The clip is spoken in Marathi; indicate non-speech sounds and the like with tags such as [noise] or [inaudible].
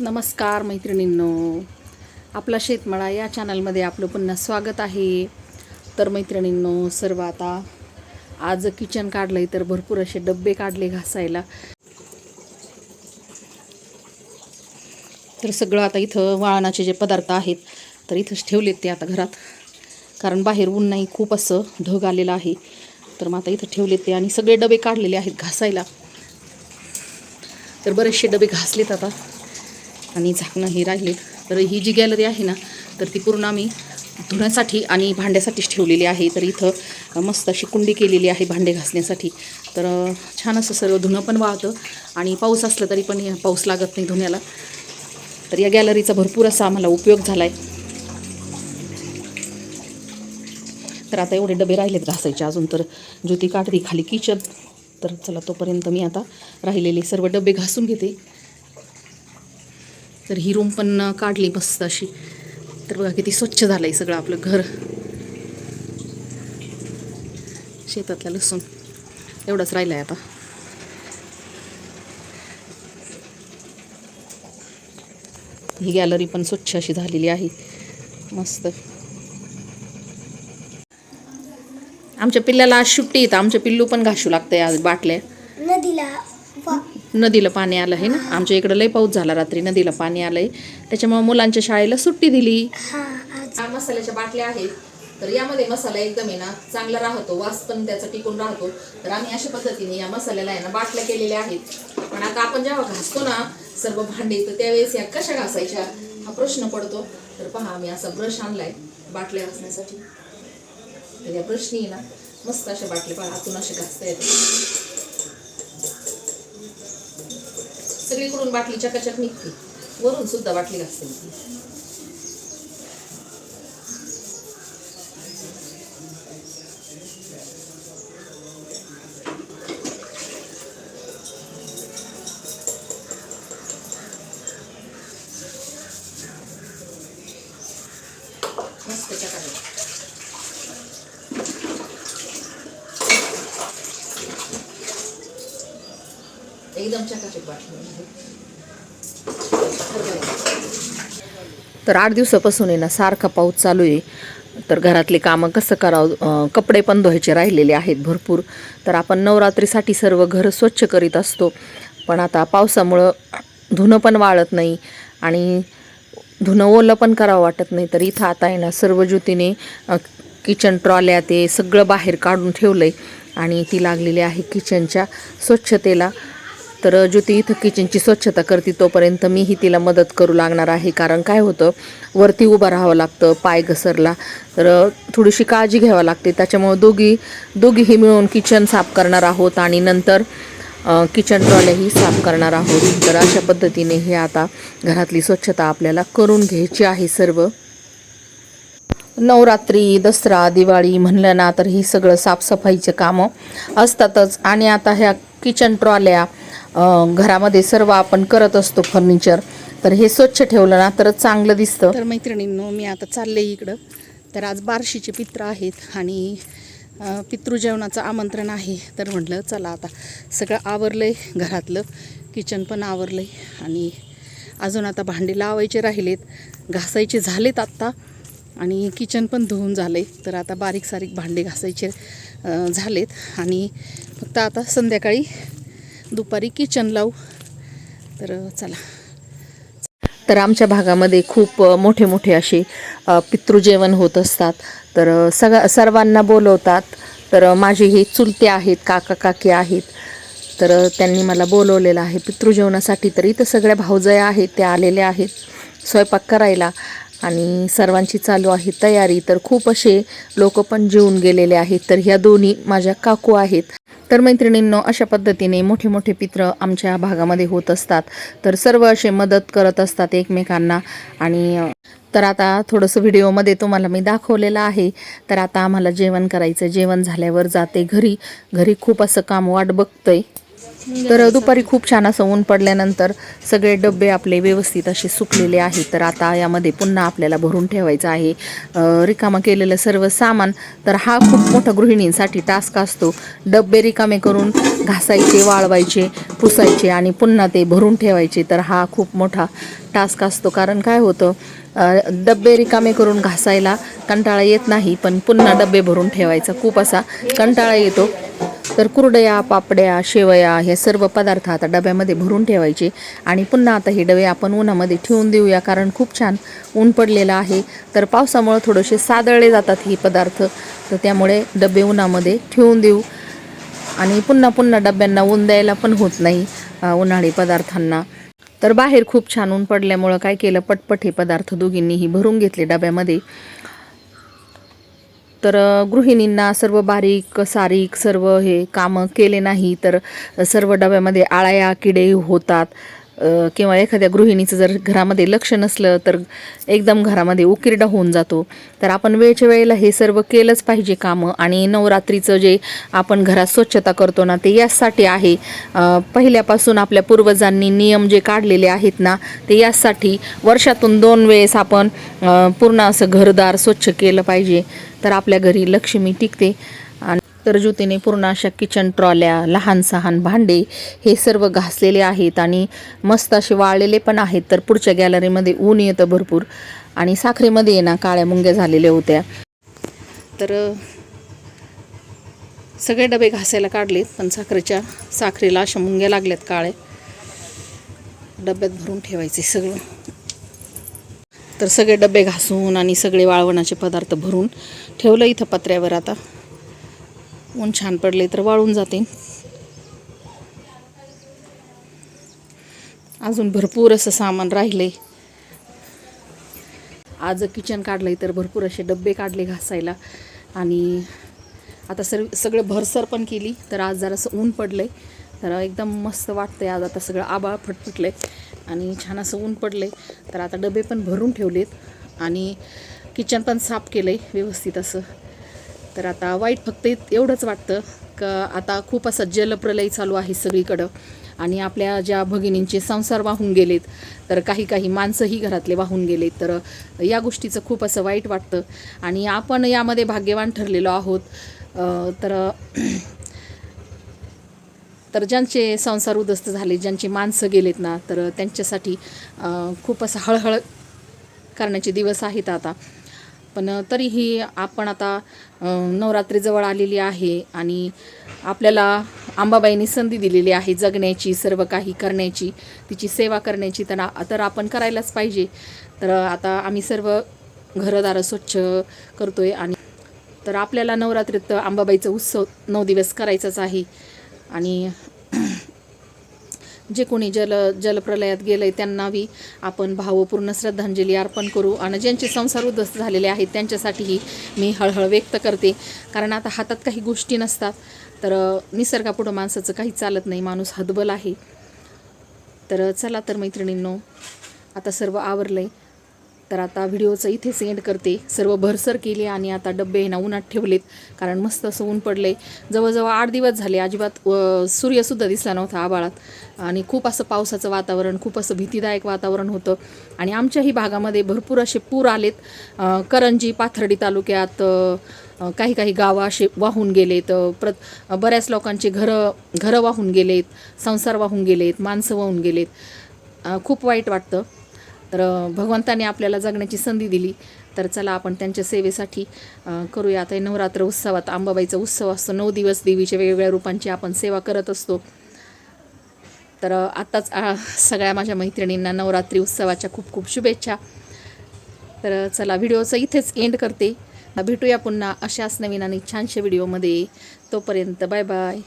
नमस्कार मैत्रिणींनो. आपला शेतमळा या चॅनलमध्ये आपलं पुन्हा स्वागत आहे. तर मैत्रिणींनो सर्व आता आज किचन काढलं आहे तर भरपूर असे डब्बे काढले घासायला. तर सगळं आता इथं वाळणाचे जे पदार्थ आहेत तर इथंच ठेवलेत ते आता घरात. कारण बाहेर ऊन नाही खूप असं ढग आलेलं आहे. तर मग आता इथं ठेवलेत ते आणि सगळे डबे काढलेले आहेत घासायला. तर बरेचसे डबे घासलेत आता. आणि झाकणं हे राहिले. तर ही जी गॅलरी आहे ना तर ती पूर्ण आम्ही धुण्यासाठी आणि भांड्यासाठीच ठेवलेली आहे. तर इथं मस्त अशी कुंडी केलेली आहे भांडे घासण्यासाठी. तर छान असं सर्व धुणं पण वाहतं. आणि पाऊस असलं तरी पण पाऊस लागत नाही धुण्याला. तर या गॅलरीचा भरपूर असा आम्हाला उपयोग झाला आहे तर आता एवढे डबे राहिलेत घासायचे अजून. तर ज्योती काढते खाली किचन तर चला तोपर्यंत मी आता राहिलेले सर्व डबे घासून घेते. तर ही रूम पण काढली मस्त अशी. तर बघा किती स्वच्छ झालं आहे सगळं आपलं घर. शेतातला लसूण. एवढाच राहिला आहे आता. ही गॅलरी पण स्वच्छ अशी झालेली आहे. मस्त. आमच्या पिल्ल्याला आज सुट्टी येतं आमच्या पिल्लू पण घासू लागतंय आज बाटल्या. नदीला नदीला पाणी आलं आहे ना? आमच्या इकडं लय पाऊस झाला रात्री नदीला पाणी आलंय. त्याच्यामुळे मुलांच्या शाळेला सुट्टी दिली. मसाल्याच्या बाटल्या आहेत. तर यामध्ये मसाला एकदम आहे ना चांगला राहतो वास पण त्याचा टिकून राहतो. तर आम्ही अशा पद्धतीने या मसाल्याला आहे ना बाटल्या केलेल्या आहेत. पण आता आपण जेव्हा घासतो ना सर्व भांडे तर त्यावेळेस या कशा घासायच्या? हा प्रश्न पडतो. तर पहा आम्ही असा ब्रश आणलाय बाटल्या घासण्यासाठी. तर या ब्रशनी ना मस्त अशा बाटल्या पहा आतून अशा घासता येतात. सगळीकडून बाटली चकाचक निघते. वरून सुद्धा बाटली घासते मस्त चकाचक. एकदम चकाचक तर आठ दिवसापासून आहे ना सारखा पाऊस चालू आहे. तर घरातले कामं कसं करावं? कपडे पण धुवायचे राहिलेले आहेत भरपूर. तर आपण नवरात्रीसाठी सर्व घर स्वच्छ करीत असतो. पण आता पावसामुळं धुणं पण वाळत नाही आणि धुणं ओलं पण करावं वाटत नाही. तर इथं आता आहे ना सर्व ज्योतीने किचन ट्रॉल्या ते सगळं बाहेर काढून ठेवलं आहे आणि ती लागलेली आहे किचनच्या स्वच्छतेला. तर ज्योती इथं किचनची स्वच्छता करते तोपर्यंत मीही तिला मदत करू लागणार आहे. कारण काय होतं वरती उभं राहावं लागतं पाय घसरला. तर थोडीशी काळजी घ्यावी लागते. त्याच्यामुळे दोघी दोघीही मिळून किचन साफ करणार आहोत आणि नंतर किचन ट्रॉल्याही साफ करणार आहोत. तर अशा पद्धतीने हे आता घरातली स्वच्छता आपल्याला करून घ्यायची आहे सर्व. नवरात्री दसरा दिवाळी म्हणलं ना तर ही सगळं साफसफाईचे कामं असतातच. आणि आता ह्या किचन ट्रॉल्या घरामध्ये सर्व आपण करत असतो फर्निचर तर हे स्वच्छ ठेवलं ना तर चांगलं दिसतं. तर मैत्रिणींनो मी आता चालले इकडं. तर आज बारशीचे पित्र आहेत आणि पितृजेवणाचं आमंत्रण आहे. तर म्हटलं चला आता सगळं आवरलं आहे घरातलं. किचन पण आवरलं आहे आणि अजून आता भांडी लावायचे राहिलेत. घासायचे झालेत आत्ता आणि किचन पण धुवून झालं आहे तर आता बारीक सारीक भांडे घासायचे झालेत. आणि फक्त आता संध्याकाळी दुपारी किचन लावू. तर चला. तर आमच्या भागामध्ये खूप मोठे मोठे असे पितृजेवण होत असतात. तर सगळ्या सर्वांना बोलवतात. तर माझे हे चुलते आहेत काका काकी आहेत. तर त्यांनी मला बोलवलेलं आहे पितृजेवणासाठी तर इथं सगळ्या भावजया आहेत त्या आलेल्या आहेत. स्वयंपाक करायला. आणि सर्वांची चालू आहे तयारी तर खूप असे लोक पण जेवून गेलेले आहेत. तर ह्या दोन्ही माझ्या काकू आहेत. तर मैत्रिणींनो अशा पद्धतीने मोठे मोठे पित्र आमच्या भागामध्ये होत असतात. तर सर्व असे मदत करत असतात एकमेकांना. आणि तर आता थोडंसं व्हिडिओमध्ये तुम्हाला मी दाखवलेलं आहे. तर आता आम्हाला जेवण करायचं. जेवण झाल्यावर जाते घरी. घरी खूप असं काम वाट बघतंय. तर दुपारी खूप छान असं ऊन पडल्यानंतर सगळे डबे आपले व्यवस्थित असे सुकलेले आहेत. तर आता यामध्ये पुन्हा आपल्याला भरून ठेवायचं आहे. रिकामा रिकामं केलेलं सर्व सामान. तर हा खूप मोठा गृहिणींसाठी टास्क असतो. डबे रिकामे करून घासायचे वाळवायचे पुसायचे आणि पुन्हा ते भरून ठेवायचे. तर हा खूप मोठा टास्क असतो. कारण काय होतं? डब्बे डबे रिकामे करून घासायला कंटाळा येत नाही पण पुन्हा डबे भरून ठेवायचा खूप असा कंटाळा येतो. तर कुरडया पापड्या शेवया हे सर्व पदार्थ आता डब्यामध्ये भरून ठेवायचे आणि पुन्हा आता हे डबे आपण उन्हामध्ये ठेवून देऊया कारण खूप छान ऊन पडलेलं आहे. तर पावसामुळं थोडेसे सादळले जातात हे पदार्थ. तर त्यामुळे डबे उन्हामध्ये ठेवून देऊ. आणि पुन्हा पुन्हा डब्यांना ऊन द्यायला पण होत नाही उन्हाळी पदार्थांना. तर बाहेर खूप छान ऊन पडल्यामुळं काय केलं? पटपट हे पदार्थ दोघींनीही भरून घेतले डब्यामध्ये. तर गृहिणींना सर्व बारीक सारीक सर्व हे कामं केले नाही तर सर्व डब्यामध्ये आळ्या किडे होतात. किंवा एखाद्या गृहिणीचं जर घरामध्ये लक्ष नसलं तर एकदम घरामध्ये उकिरडा होऊन जातो. तर आपण वेळच्या वेळेला हे सर्व केलंच पाहिजे कामं आणि नवरात्रीचं जे आपण घरात स्वच्छता करतो ना ते यासाठी आहे. पहिल्यापासून आपल्या पूर्वजांनी नियम जे काढलेले आहेत ना ते यासाठी वर्षातून दोन वेळेस आपण पूर्ण असं घरदार स्वच्छ केलं पाहिजे. तर आपल्या घरी लक्ष्मी टिकते. तर ज्योतीने पूर्ण अशा किचन ट्रॉल्या लहान सहान भांडे हे सर्व घासलेले आहेत आणि मस्त असे वाळलेले पण आहेत. तर पुढच्या गॅलरीमध्ये ऊन येतं भरपूर आणि साखरेमध्ये ये ना काळ्या मुंग्या झालेल्या होत्या. तर सगळे डबे घासायला काढलेत पण साखरेच्या साखरेला अशा मुंग्या लागल्यात काळे. डब्यात भरून ठेवायचे सगळं. तर सगळे डबे घासून आणि सगळे वाळवणाचे पदार्थ भरून ठेवलं इथं पत्र्यावर आता. ऊन छान पडले तर वाळून जाते. अजून भरपूर असं सामान राहिले आज किचन काढलंय तर भरपूर असे डब्बे काढले घासायला. आणि आता सर सगळं भरसर पण केली तर आज जरासं ऊन पडलंय. तर एकदम मस्त वाटतंय आज आता सगळं आबाळ फटफटलंय. आणि छान असं ऊन पडलंय. तर आता डबे पण भरून ठेवलेत. आणि किचन पण साफ केलंय व्यवस्थित असं. तर आता वाईट फक्त एवढंच वाटतं. का आता खूप असं जलप्रलय चालू आहे सगळीकडं. आणि आपल्या ज्या भगिनींचे संसार वाहून गेलेत तर काही काही माणसंही घरातले वाहून गेलेत. तर या गोष्टीचं खूप असं वाईट वाटतं. आणि आपण यामध्ये भाग्यवान ठरलेलो आहोत. तर [clears throat] तर ज्यांचे संसार उद्ध्वस्त झाले ज्यांची माणसं गेलेत ना तर त्यांच्यासाठी खूप असं हळहळ करण्याचे दिवस आहेत आता. पण तरीही आपण आता नवरात्रीजवळ आलेली आहे आणि आपल्याला आंबाबाईंनी संधी दिलेली आहे जगण्याची सर्व काही करण्याची तिची सेवा करण्याची तर तर आपण करायलाच पाहिजे. तर आता आम्ही सर्व घरदारं स्वच्छ करतो आहे आणि तर आपल्याला नवरात्रीत अंबाबाईचा उत्सव नऊ दिवस करायचाच आहे. आणि जे कोणी जल जलप्रलयात गेलंय त्यांनाही आपण भावपूर्ण श्रद्धांजली अर्पण करू. आणि ज्यांचे संसार उद्ध्वस्त झालेले आहेत त्यांच्यासाठीही मी हळहळ व्यक्त करते. कारण आता हातात काही गोष्टी नसतात तर निसर्गापुढं माणसाचं काही चालत नाही. माणूस हतबल आहे. तर चला तर मैत्रिणींनो आता सर्व आवरलं आहे तर आता व्हिडिओचं इथेच एंड करते. सर्व भरसर केले आणि आता डब्बे हे ना उन्हात ठेवलेत. कारण मस्त असं ऊन पडले जवळजवळ आठ दिवस झाले. अजिबात सूर्यसुद्धा दिसला नव्हता आबाळात आणि खूप असं पावसाचं वातावरण खूप असं भीतीदायक वातावरण होतं. आणि आमच्याही भागामध्ये भरपूर असे पूर आलेत. करंजी पाथर्डी तालुक्यात काही काही गावं असे वाहून गेलेत. प्रत बऱ्याच लोकांचे घरं घरं वाहून गेलेत. संसार वाहून गेलेत. माणसं वाहून गेलेत. खूप वाईट वाटतं. तर भगवंताने आपल्याला जगण्याची संधी दिली. तर चला आपण त्यांच्या सेवेसाठी करूया. आता हे नवरात्र उत्सवात अंबाबाईचा उत्सव असतो. नऊ दिवस देवीच्या वेगवेगळ्या रूपांची आपण सेवा करत असतो. तर आत्ताच सगळ्या माझ्या मैत्रिणींना नवरात्री उत्सवाच्या खूप खूप शुभेच्छा. तर चला व्हिडिओचं इथेच एंड करते. भेटूया पुन्हा अशाच नवीन आणि छानशा व्हिडिओमध्ये. तोपर्यंत बाय बाय.